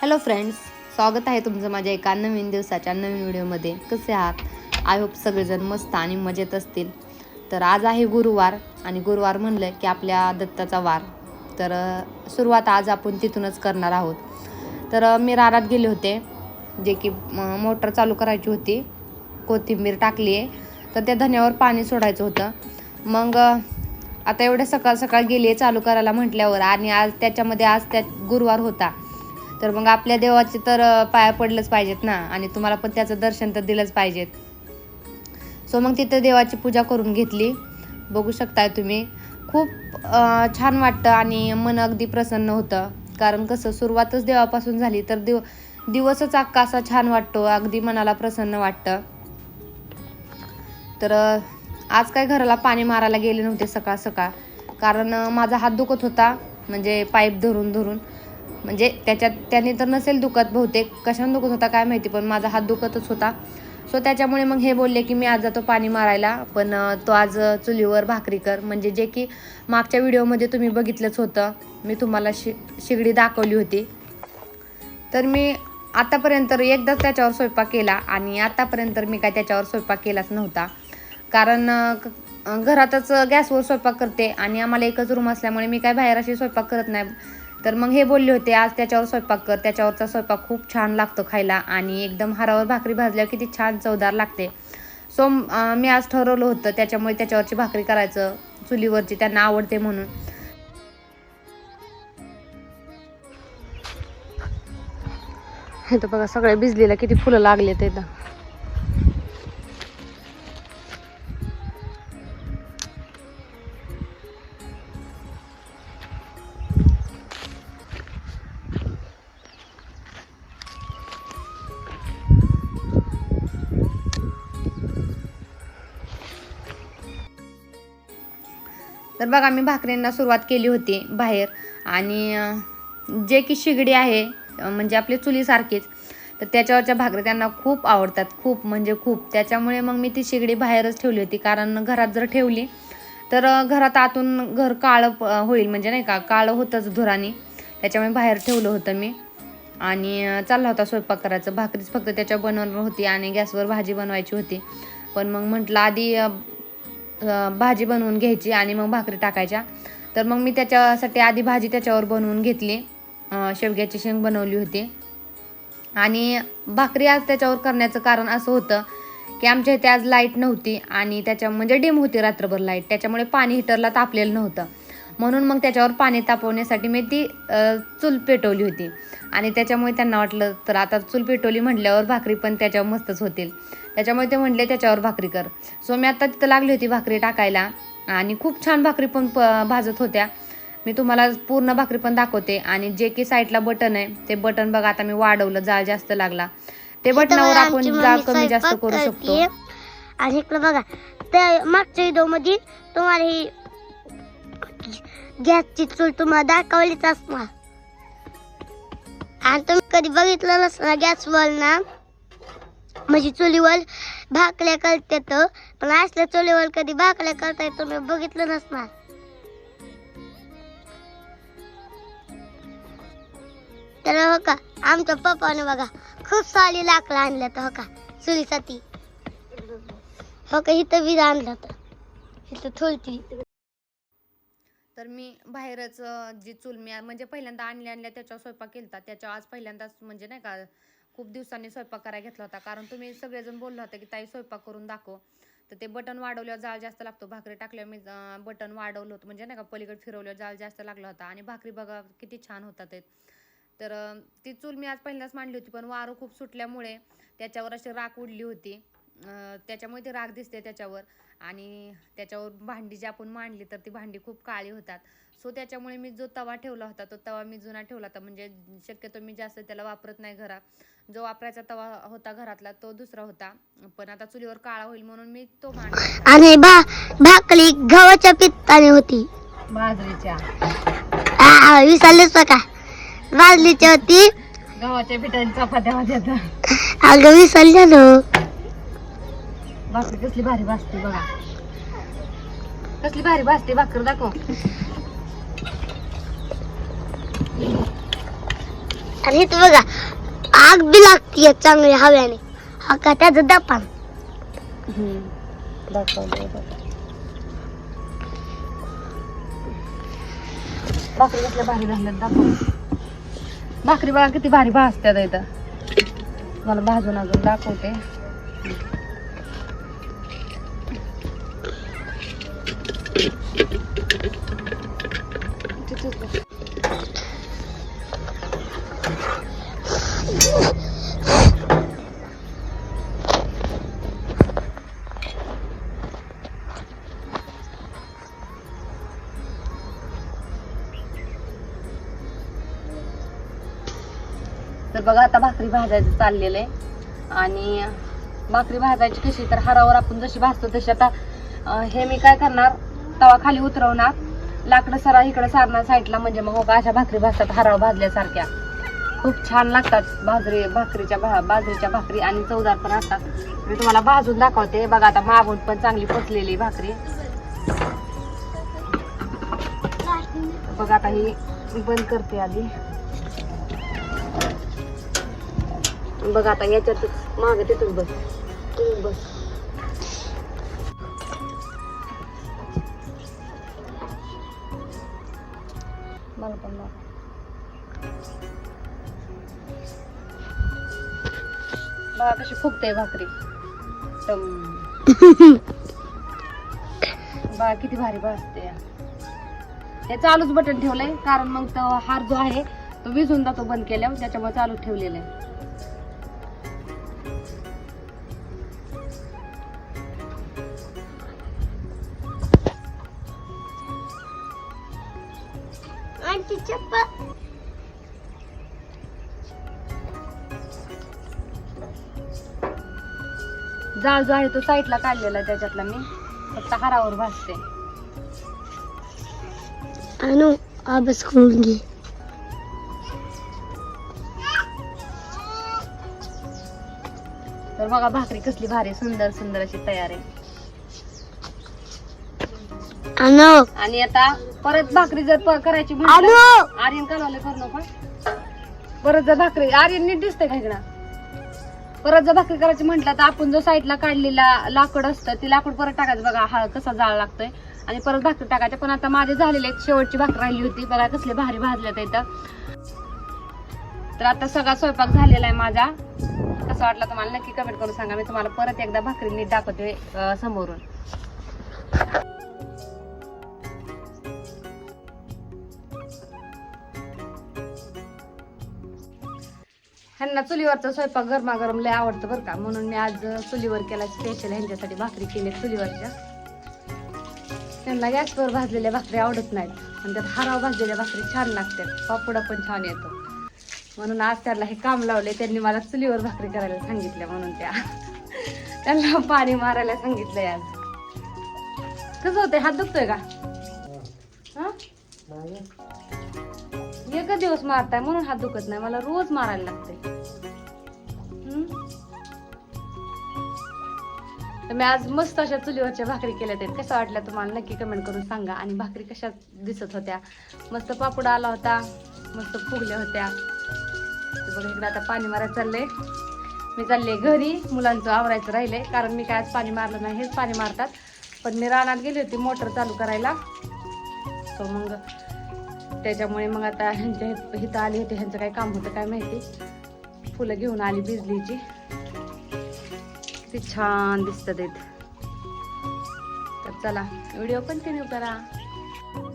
Hello friends स्वागत आहे तुमचं माझ्या एका नवीन दिवसाच्या नवीन व्हिडिओमध्ये. कसे आहात? आय होप सगळेजण मस्त आणि मजेत असतील. तर आज आहे गुरुवार आणि गुरुवार म्हणलं की आपल्या दत्ताचा वार. तर सुरुवात आज आपण तिथूनच करणार आहोत. तर मी रानात गेले होते जे की मोटर चालू करायची होती. कोथिंबीर टाकली आहे. तर त्या धन्यावर पाणी सोडायचं होतं. मग आता एवढ्या सकाळ सकाळ गेली चालू करायला म्हटल्यावर आणि आज त्याच्यामध्ये आज त्या गुरुवार होता. तर मग आपल्या देवाचे तर पाया पडलंच पाहिजेत ना. आणि तुम्हाला पण त्याचं दर्शन तर दिलंच पाहिजेत. सो मग तिथं देवाची पूजा करून घेतली. बघू शकताय तुम्ही. खूप छान वाटतं आणि मन अगदी प्रसन्न होतं. कारण कसं सुरुवातच देवापासून झाली तर दिव दिवसच अख्खा असा छान वाटतो. अगदी मनाला प्रसन्न वाटतं. तर आज काय घराला पाणी मारायला गेले नव्हते सकाळ सकाळ. कारण माझा हात दुखत होता. म्हणजे पाईप धरून धरून. म्हणजे त्याच्यात त्याने तर नसेल दुखत बहुतेक. कशाने दुखत होता काय माहिती पण माझा हात दुखतच होता. सो त्याच्यामुळे मग हे बोलले की मी आज जातो पाणी मारायला पण तो आज चुलीवर भाकरी कर. म्हणजे जे की मागच्या व्हिडिओमध्ये तुम्ही बघितलंच होतं. मी तुम्हाला शि शिगडी दाखवली होती. तर मी आतापर्यंत एकदाच त्याच्यावर स्वयंपाक केला आणि आतापर्यंत मी काय त्याच्यावर स्वयंपाक केलाच नव्हता. कारण घरातच गॅसवर स्वयंपाक करते आणि आम्हाला एकच रूम असल्यामुळे मी काय बाहेर अशी स्वयंपाक करत नाही. तर मग हे बोलले होते आज त्याच्यावर स्वयंपाक कर त्याच्यावरचा स्वयंपाक खूप छान लागतो खायला आणि एकदम हारावर भाकरी भाजल्यावर किती छान चवदार लागते. सो मी आज ठरवलं होतं त्याच्यामुळे त्याच्यावरची भाकरी करायचं चुलीवरची त्यांना आवडते म्हणून. हे तर बघा सगळ्या बिजलीला किती फुलं लागले ते तर बघा मी भाकरींना सुरुवात केली होती बाहेर. आणि जे की शिगडी आहे म्हणजे आपली चुलीसारखीच तर त्याच्यावरच्या भाकरी त्यांना खूप आवडतात. खूप म्हणजे खूप. त्याच्यामुळे मग मी ती शिगडी बाहेरच ठेवली होती. कारण घरात जर ठेवली तर घरात आतून घर काळं प- होईल. म्हणजे नाही का काळं होतंच धुराने. त्याच्यामुळे बाहेर ठेवलं होतं मी. आणि चालला होता स्वयंपाक करायचं. भाकरीच फक्त त्याच्या बनवणार होती आणि गॅसवर भाजी बनवायची होती. पण मग म्हटलं आधी भाजी बनवून घ्यायची आणि मग भाकरी टाकायच्या. तर मग मी त्याच्यासाठी आधी भाजी त्याच्यावर बनवून घेतली. शेवग्याची शेंग बनवली होती. आणि भाकरी आज त्याच्यावर करण्याचं कारण असं होतं की आमच्या इथे आज लाइट नव्हती आणि त्याच्या म्हणजे डिम होती रात्रभर लाइट. त्याच्यामुळे पाणी हिटरला तापलेलं नव्हतं. म्हणून मग त्याच्यावर पाणी तापवण्यासाठी मी ती चूल पेटवली होती. आणि त्याच्यामुळे त्यांना वाटलं तर आता चूल पेटवली म्हटल्यावर भाकरी पण त्याच्यावर मस्तच होतील. त्याच्यामुळे ते म्हटले त्याच्यावर भाकरी कर. सो मी आता तिथं लागली होती भाकरी टाकायला. आणि खूप छान भाकरी पण प भाजत होत्या. मी तुम्हाला पूर्ण भाकरी पण दाखवते. आणि जे की साईडला बटन आहे ते बटन बघा आता मी वाढवलं जाळ जास्त लागला. ते बटनावर आपण जाळ कमी जास्त करू शकतो. आणि इकडं बघा त्या मागच्या व्हिडिओमध्ये तुम्हाला ही गॅसची चूल तुम्हाला दाखवलीच असणार. आणि तुम्ही कधी बघितलं नसणार गॅसवर ना? म्हणजे चुलीवर भाकल्या करते तर पण असल्या चुलीवर कधी भाकल्या करताय तुम्ही बघितलं नसणार. तर हो का आमच्या पप्पाने बघा खूप सारी लाकडं आणल्यात हो का चुलीसाठी. हो का इथं वीज आणलं तर इथं थोडती तर मी बाहेरच जी चूल मी म्हणजे पहिल्यांदा आणल्या आणल्या त्याच्यावर स्वयंपाक केलता. त्याच्यावर आज पहिल्यांदाच म्हणजे नाही का खूप दिवसांनी स्वयंपाक करायला घेतला होता. कारण तुम्ही सगळेजण बोलला होता की ताई स्वयंपाक करून दाखव. तर ते बटन वाढवल्यावर जाळ जास्त लागतो. भाकरी टाकल्यावर मी बटन वाढवलं होतं. म्हणजे नाही का पलीकडे फिरवल्यावर जाळ जास्त लागला होता. आणि भाकरी बघा किती छान होतात ते. तर ती चूल मी आज पहिल्यांदाच मांडली होती. पण वारं खूप सुटल्यामुळे त्याच्यावर अशी राख उडली होती. त्याच्यामुळे ती राख दिसते त्याच्यावर. आणि त्याच्यावर भांडी जी आपण मांडली तर ती भांडी खूप काळी होतात. सो त्याच्यामुळे मी जो तवा ठेवला होता तो तवा मी जुना ठेवला होता. म्हणजे शक्यतो मी जास्त त्याला वापरत नाही घरात जो वापरायचा तवा होता घरातला तो दुसरा होता. पण आता चुलीवर काळा होईल म्हणून मी तो मांडला होता. आणि भा भाकरी गव्हाच्या पित्ताने होती. बाजरीच्या आ, विसरलेच का? बाजलीची होती. गव्हाच्या पिठाच्या चपात्या होत्या अगं विसरले ना. भाकरी कसली भारी भाजते बघा. कसली भारी भाजते भाकर दाखव. आणि इथं बघा आग बी लागतीये चांगली हव्याने. हा का त्याचं दपान. भाकरी कसल्या भारी झाल्यात दाखव. भाकरी बघा किती भारी भाजत्यात इथं. मला भाजून अजून दाखवते. तर बघा आता भाकरी भाजायचं चाललेलं आहे. आणि भाकरी भाजायची कशी तर हारावर आपण जशी भाजतो तशी. आता हे मी काय करणार तवा खाली उतरवणार. लाकडं सरा इकडे सारणार साईडला म्हणजे मग हो अशा भाकरी भाजतात हराव भाजल्यासारख्या. खूप छान लागतात बाजरी भाकरीच्या भा बाजरीच्या भाकरी आणि चवदार पण असतात. मी तुम्हाला भाजून दाखवते. बघा आता मागून पण चांगली पचलेली भाकरी. बघा आता ही बंद करते आधी. बघा आता याच्यातच माग तिथून बस. तिथून बस. मला पण दाखव. बघा कशी फुगते भाकरी टम. बघा किती भारी भाजते हे चालूच बटन ठेवलंय कारण मग तो हार जो आहे तो विजून जातो बंद केल्यावर त्याच्यामुळे चालू ठेवलेलं आहे चप्पल जाळ जो आहे तो साईडला काढलेला त्याच्यातला मी. फक्त हारावर भाजते आणू अभ्यास करून घे. तर बघा भाकरी कसली भारी सुंदर सुंदर अशी तयार आहे. आणू आणि आता परत भाकरी जर प- करायची आणू आर्यन कालवले करू नका. परत जर भाकरी आर्यन नीट दिसतंय का इकडं? परत जर भाकरी करायची म्हटलं तर आपण जो साईडला काढलेला लाकूड असतं ते लाकूड परत टाकायचं. बघा हा कसा जाळ लागतोय. आणि परत भाकरी टाकायच्या पण आता माझे झालेले एक शेवटची भाकरी राहिली होती. बघा कसले भारी भाजल्यात इथं. तर आता सगळा स्वयंपाक झालेला आहे माझा. कसं वाटलं तुम्हाला? नक्की कमेंट करून सांगा. मी तुम्हाला परत एकदा भाकरी नीट दाखवते अं, समोरून. ह्यांना चुलीवरचा स्वयंपाक गरमागरम लय आवडतं बरं का. म्हणून मी आज चुलीवर केला स्पेशल ह्यांच्यासाठी भाकरी केली चुलीवरच्या. त्यांना गॅसवर भाजलेल्या भाकरी आवडत नाहीत. आणि त्यात हराव भाजलेल्या भाकरी छान लागतात. पापडा पण छान येतो. म्हणून आज त्यांना हे काम लावले त्यांनी मला चुलीवर भाकरी करायला सांगितल्या म्हणून त्या. त्यांना पाणी मारायला सांगितलंय आज. कसं होतंय? हात दुखतोय का? हा. एक दिवस मारताय म्हणून हात दुखत नाही. मला रोज मारायला लागते. तर मी आज मस्त अशा चुलीवरच्या भाकरी केल्या आहेत. कशा वाटल्या तुम्हाला? नक्की कमेंट करून सांगा. आणि भाकरी कशा दिसत होत्या? मस्त पापड आला होता. मस्त फुगल्या होत्या. बघा इकडे आता पाणी मारायला चाललंय. मी चालले घरी. मुलांचं आवरायचं राहिलंय. कारण मी काय आज पाणी मारलं नाही हेच पाणी मारतात. पण मी रानात गेली होती मोटर चालू करायला. सो मग त्याच्यामुळे मग आता ह्यांच्या इथं आली होती ह्यांचं काय काम होतं काय माहिती. फुलं घेऊन आली बिजलीची किती छान दिसतात आहेत. तर चला व्हिडिओ कंटिन्यू करा.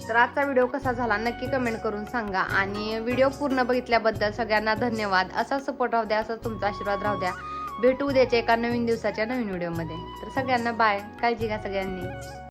तर आजचा व्हिडिओ कसा झाला नक्की कमेंट करून सांगा. आणि व्हिडिओ पूर्ण बघितल्याबद्दल सगळ्यांना धन्यवाद. असा सपोर्ट राहू द्या असा तुमचा आशीर्वाद राहू द्या. भेटू उद्याच्या एका नवीन दिवसाच्या नवीन व्हिडिओमध्ये. तर सगळ्यांना बाय काळजी घ्या सगळ्यांनी.